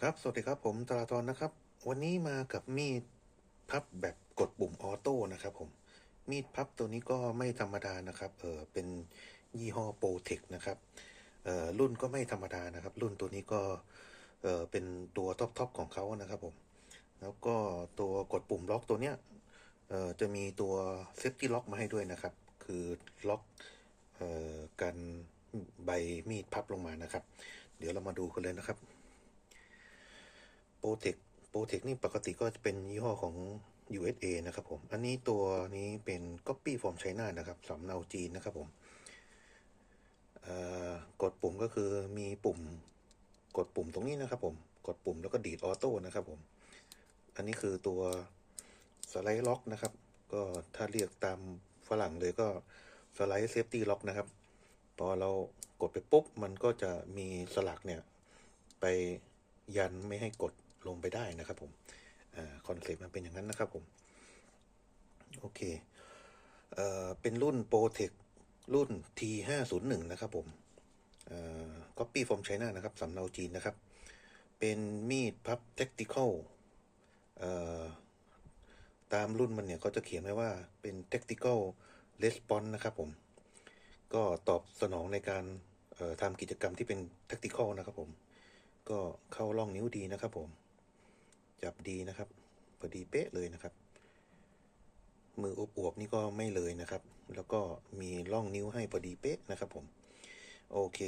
ครับสวัสดีครับผมตราตอนนะครับ วันนี้มากับมีดพับแบบกดปุ่มออโต้นะครับผมมีดพับตัวนี้ก็ไม่ธรรมดานะครับเออเป็นยี่ห้อโปรเทคนะครับเออรุ่นก็ไม่ธรรมดานะครับ รุ่นตัวนี้ก็เออเป็นตัวท็อปทอปของเขานะครับผมแล้วก็ตัวกดปุ่มล็อกตัวเนี้ยเออจะมีตัวเซฟตี้ล็อกมาให้ด้วยนะครับ คือล็อกเออกันใบมีดพับลงมานะครับ เดี๋ยวเรามาดูกันเลยนะครับ โปรเทคโปรเทคนี่ปกติก็จะเป็นยี่ห้อของ USA นะครับผม อันนี้ตัวนี้เป็น Copy from China นะครับสำเนาจีนนะครับผมเอ่อกดปุ่มก็คือมีปุ่มกดปุ่มตรงนี้นะครับผม กดปุ่มแล้วก็ดีดออโต้นะครับผม อันนี้คือตัวสไลด์ล็อกนะครับ ก็ถ้าเรียกตามฝรั่งเลยก็สไลด์เซฟตี้ล็อกนะครับ พอเรากดไปปุ๊บ มันก็จะมีสลักเนี่ย ไปยันไม่ให้กด ลงไปได้นะครับผมคอนเซ็ปต์มันเป็นอย่างนั้นนะครับผม โอเคเอเป็นรุ่น Protec รุ่น T501 นะครับผมเอ่อ Copy from China นะครับสำเนาจีนนะครับ เป็นมีดพับ Tactical เอ่อตามรุ่นมันเนี่ยเขาจะเขียนไว้ว่าเป็น Tactical Response นะครับผม ก็ตอบสนองในการทำกิจกรรมที่เป็น Tactical นะครับผม ก็เข้าร่องนิ้วดีนะครับผม จับดีนะครับพอดีเป๊ะเลยนะครับ มืออวบๆนี่ก็ไม่เลยนะครับ แล้วก็มีร่องนิ้วให้พอดีเป๊ะนะครับผม โอเค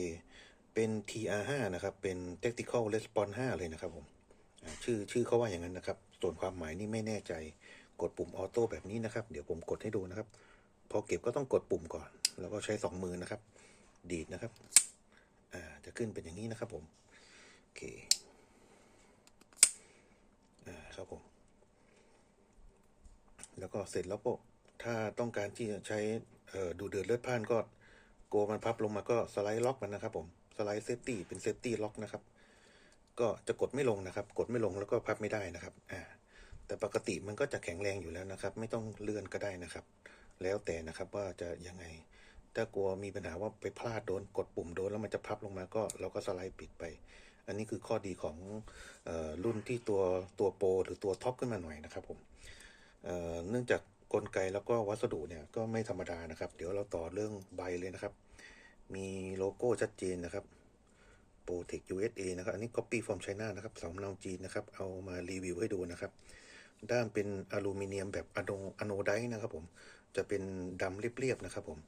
เป็น TR5 นะครับ เป็น Tactical Response 5 เลยนะครับผม ชื่อชื่อเขาว่าอย่างนั้นนะครับ ส่วนความหมายนี่ไม่แน่ใจ กดปุ่มออโต้แบบนี้นะครับ เดี๋ยวผมกดให้ดูนะครับ พอเก็บก็ต้องกดปุ่มก่อน แล้วก็ใช้สองมือนะครับ ดีดนะครับ อ่า จะขึ้นเป็นอย่างนี้นะครับผม โอเค ครับผม แล้วก็เสร็จแล้วก็ถ้าต้องการที่จะใช้ดูเดือดเลือดพ่านก็โกมันพับลงมาก็สไลด์ล็อกมันนะครับ ผมสไลด์เซฟตี้เป็นเซฟตี้ล็อกนะครับ ก็จะกดไม่ลงนะครับ กดไม่ลงแล้วก็พับไม่ได้นะครับอ่าแต่ปกติมันก็จะแข็งแรงอยู่แล้วนะครับ ไม่ต้องเลื่อนก็ได้นะครับ แล้วแต่นะครับว่าจะยังไง ถ้ากลัวมีปัญหาว่าไปพลาดโดนกดปุ่มโดนแล้วมันจะพับลงมาก็เราก็สไลด์ปิดไป อันนี้คือข้อดีของออรุ่นที่ตัวตัวโปรหรือตัวท็อปขึ้นมาหน่อยนะครับผมเเนื่องจากกลไกแล้วก็วัสดุเนี่ยก็ไม่ธรรมดานะครับ เดี๋ยวเราต่อเรื่องใบเลยนะครับ มีโลโก้ชัดเจนนะครับ Protec USA นะครับ อันนี้ Copy from China นะครับสำเนาจีนนะครับ เอามารีวิวให้ดูนะครับ ด้านเป็นอลูมิเนียมแบบอะโนอะโนไดนะครับผม จะเป็นดำเรียบๆนะครับผม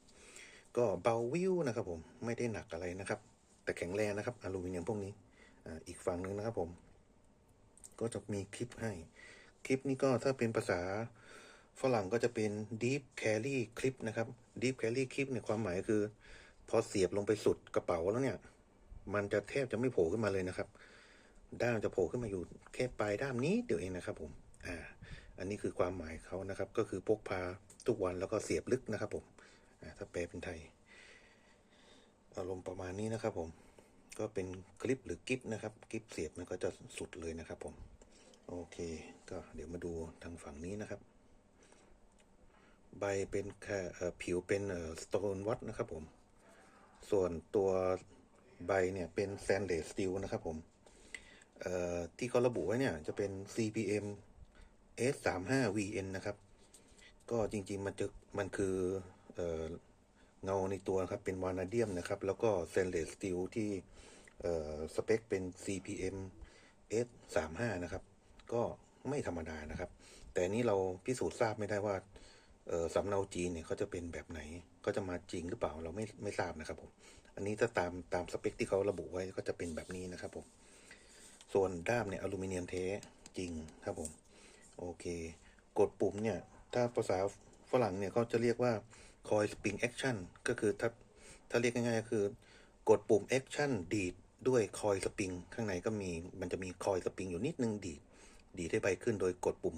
ก็เบาวิวนะครับผม ไม่ได้หนักอะไรนะครับ แต่แข็งแรงนะครับ อลูมิเนียมพวกนี้ อีกฝั่งหนึ่งนะครับผม ก็จะมีคลิปให้ คลิปนี้ก็ถ้าเป็นภาษาฝรั่งก็จะเป็น deep carry clip นะครับ deep carry clip เนี่ยความหมายคือ พอเสียบลงไปสุดกระเป๋าแล้วเนี่ย มันจะแทบจะไม่โผล่ขึ้นมาเลยนะครับ ด้ามจะโผล่ขึ้นมาอยู่แค่ปลายด้ามนี้เดี๋ยวเองนะครับผม อ่า อันนี้คือความหมายเขานะครับ ก็คือพกพาทุกวันแล้วก็เสียบลึกนะครับผม อ่า ถ้าแปลเป็นไทย อารมณ์ประมาณนี้นะครับผม ก็เป็นคลิปหรือกิฟนะครับกิฟเสียบมันก็จะสุดเลยนะครับผมโอเค ก็เดี๋ยวมาดูทางฝั่งนี้นะครับ ใบเป็นแค่ผิวเป็นสโตนวัตนะครับผม ส่วนตัวใบเนี่ยเป็นแซนเลสสตีลนะครับผมที่เขาระบุไว้เนี่ยจะเป็น CPM S35 VN นะครับ ก็จริงๆ มันจะมันคือ เงาในตัวครับเป็นวานาเดียมนะครับ แล้วก็เซนเลสสตีลที่สเปคเป็น CPM S35 นะครับ ก็ไม่ธรรมดานะครับ แต่นี้เราพิสูจน์ทราบไม่ได้ว่าสำเนาจีนเนี่ยเขาจะเป็นแบบไหนเขาจะมาจริงหรือเปล่าเราไม่ไม่ทราบนะครับผม อันนี้ถ้าตามตามสเปคที่เขาระบุไว้ก็จะเป็นแบบนี้นะครับผม ส่วนด้ามเนี่ยอลูมิเนียมเทจริงครับผม โอเค กดปุ่มเนี่ย ถ้าภาษาฝรั่งเนี่ยเขาจะเรียกว่า coil spring action ก็คือถ้าถ้าเรียกง่ายๆก็คือ กดปุ่ม action ดีดด้วย coil spring ข้างในก็มีมันจะมี coil spring อยู่นิดนึงดีดดีดให้ใบขึ้นโดยกดปุ่ม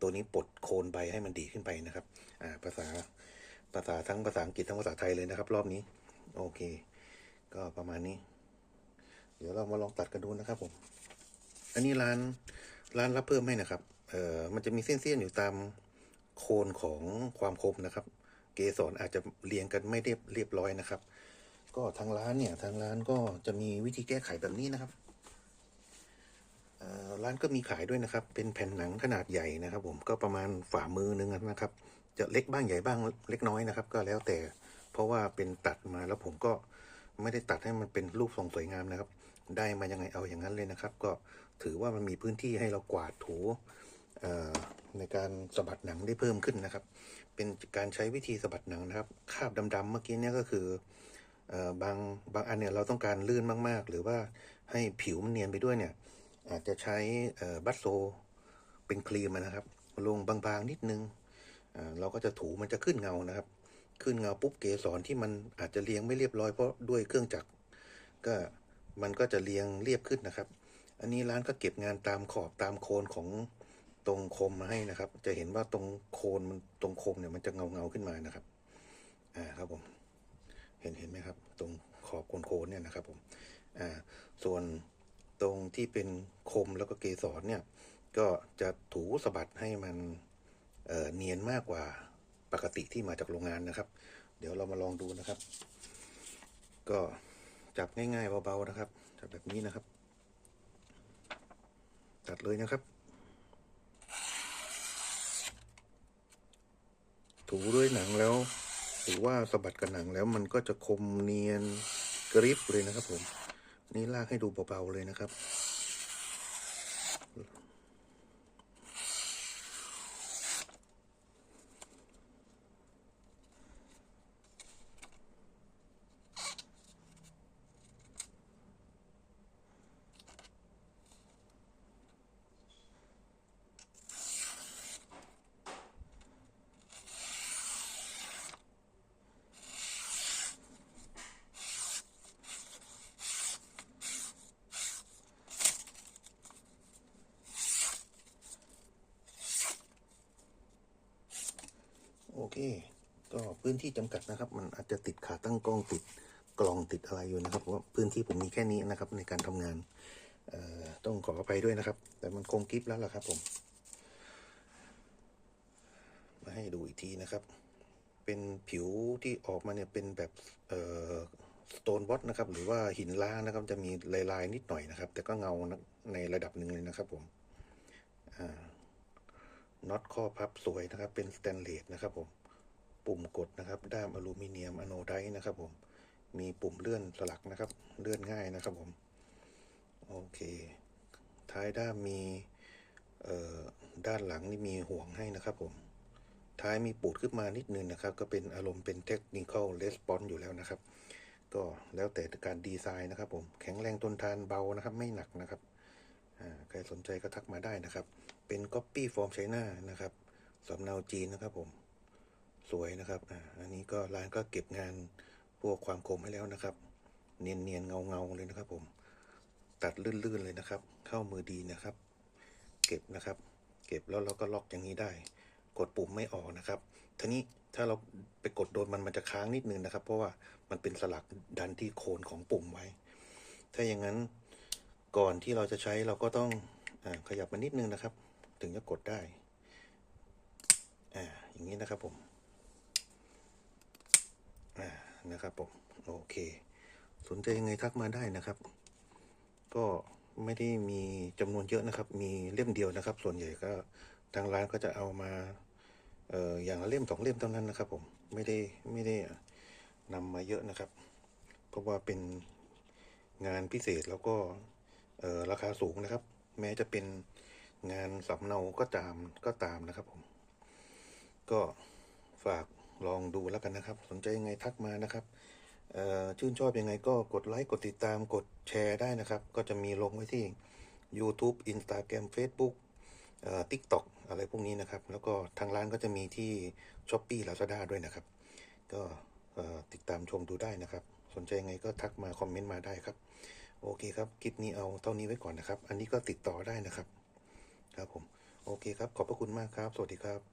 ตัวนี้ปลดโคนใบให้มันดีขึ้นไปนะครับอ่าภาษาภาษาทั้งภาษาอังกฤษทั้งภาษาไทยเลยนะครับ รอบนี้ โอเค ก็ประมาณนี้ เดี๋ยวเรามาลองตัดกันดูนะครับผม อันนี้ร้านร้านรับเพิ่มให้นะครับ เอ่อมันจะมีเส้นๆอยู่ตามโคนของความคมนะครับ เกสรอาจจะเรียงกันไม่เรียบเรียบร้อยนะครับ ก็ทางร้านเนี่ยทางร้านก็จะมีวิธีแก้ไขแบบนี้นะครับร้านก็มีขายด้วยนะครับ เป็นแผ่นหนังขนาดใหญ่นะครับ ผมก็ประมาณฝ่ามือนึงนะครับ จะเล็กบ้างใหญ่บ้างเล็กน้อยนะครับ ก็แล้วแต่เพราะว่าเป็นตัดมาแล้วผมก็ไม่ได้ตัดให้มันเป็นรูปทรงสวยงามนะครับ ได้มายังไงเอาอย่างนั้นเลยนะครับ ก็ถือว่ามันมีพื้นที่ให้เรากวาดถู ในการสะบัดหนังได้เพิ่มขึ้นนะครับ เป็นการใช้วิธีสะบัดหนังนะครับ คาบดำๆเมื่อกี้เนี่ยก็คืออบางบางอันเนี่ยเราต้องการลื่นมากๆ หรือว่าให้ผิวมันเนียนไปด้วยเนี่ย อาจจะใช้บัตโซเป็นครีมนะครับ ลงบางๆนิดนึงเราก็จะถูมันจะขึ้นเงานะครับ ขึ้นเงาปุ๊บเกสรที่มันอาจจะเรียงไม่เรียบร้อยเพราะด้วยเครื่องจักรก็มันก็จะเรียงเรียบขึ้นนะครับ อันนี้ร้านก็เก็บงานตามขอบตามโคนของ ตรงคมมาให้นะครับ จะเห็นว่าตรงโคนมันตรงคมเนี่ยมันจะเงาเงาขึ้นมานะครับ อ่าครับผม เห็นเห็นไหมครับ ตรงขอบโคนๆเนี่ยนะครับ ผม อ่า ส่วนตรงที่เป็นคมแล้วก็เกสรเนี่ย ก็จะถูสะบัดให้มันเอ่อเนียนมากกว่าปกติที่มาจากโรงงานนะครับ เดี๋ยวเรามาลองดูนะครับ ก็จับง่ายๆเบาๆนะครับ จับแบบนี้นะครับ ตัดเลยนะครับ ถูด้วยหนังแล้ว หรือว่าสะบัดกับหนังแล้วมันก็จะคมเนียนกริบเลยนะครับผม นี่ลากให้ดูเบาๆเลยนะครับ เค ก็พื้นที่จำกัดนะครับ มันอาจจะติดขาตั้งกล้องติดกล่องติดอะไรอยู่นะครับเพราะว่าพื้นที่ผมมีแค่นี้นะครับ ในการทำงานต้องขออภัยด้วยนะครับ แต่มันคงกิฟแล้วล่ะครับ ผม มาให้ดูอีกทีนะครับ เป็นผิวที่ออกมาเนี่ยเป็นแบบเอ่อสโตนวอตนะครับ หรือว่าหินล้างนะครับ จะมีลายๆนิดหน่อยนะครับ แต่ก็เงาในระดับหนึ่งเลยนะครับ ผมอ่าน็อตข้อพับสวยนะครับ เป็นสแตนเลสนะครับผม ปุ่มกดนะครับ ด้ามอลูมิเนียมอโนไดนะครับผม มีปุ่มเลื่อนสลักนะครับ เลื่อนง่ายนะครับผม โอเค ท้ายด้ามมีด้านหลังนี่มีห่วงให้นะครับผม ท้ายมีปูดขึ้นมานิดนึงนะครับ ก็เป็นอารมณ์เป็นเทคนิคอลレスปอนอยู่แล้วนะครับ ก็แล้วแต่การดีไซน์นะครับผม แข็งแรงทนทานเบานะครับ ไม่หนักนะครับ ใครสนใจก็ทักมาได้นะครับ เป็นก๊อปปี้ฟอร์มไชน่านะครับสำเนาจีนนะครับผม สวยนะครับอ่าอันนี้ก็ร้านก็เก็บงานพวกความคมให้แล้วนะครับ เนียนเนียนเงาเงาเลยนะครับ ผม ตัดลื่นๆเลยนะครับ เข้ามือดีนะครับ เก็บนะครับ เก็บแล้วเราก็ล็อกอย่างนี้ได้ กดปุ่มไม่ออกนะครับทีนี้ถ้าเราไปกดโดนมันมันจะค้างนิดนึงนะครับ เพราะว่ามันเป็นสลักดันที่โคนของปุ่มไว้ ถ้าอย่างนั้นก่อนที่เราจะใช้เราก็ต้องอขยับมานิดนึงนะครับ ถึงจะกดได้ อ่า อย่างนี้นะครับผม นะครับผมโอเค สนใจยังไงทักมาได้นะครับ ก็ไม่ได้มีจำนวนเยอะนะครับ มีเล่มเดียวนะครับ ส่วนใหญ่ก็ทางร้านก็จะเอามาเอ่ออย่างละเล่มสองเล่มเท่านั้นนะครับ ผมไม่ได้ไม่ได้นำมาเยอะนะครับ เพราะว่าเป็นงานพิเศษแล้วก็เอ่อราคาสูงนะครับ แม้จะเป็นงานสำเนาก็ตามก็ตามนะครับผม ก็ฝาก ลองดูแล้วกันนะครับ สนใจยังไงทักมานะครับชื่นชอบยังไงก็กดไลค์กดติดตามกดแชร์ได้นะครับ ก็จะมีลงไว้ที่ YouTube Instagram Facebook เอ่อ TikTok อะไรพวกนี้นะครับ แล้วก็ทางร้านก็จะมีที่ s h อ p e e Lazada ด้วยนะครับ ก็ติดตามชมดูได้นะครับ สนใจยังไงก็ทักมาคอมเมนต์มาได้ครับ โอเคครับ คลิปนี้เอาเท่านี้ไว้ก่อนนะครับ อันนี้ก็ติดต่อได้นะครับ ครับผม โอเคครับ ขอบพระคุณมากครับ สวัสดีครับ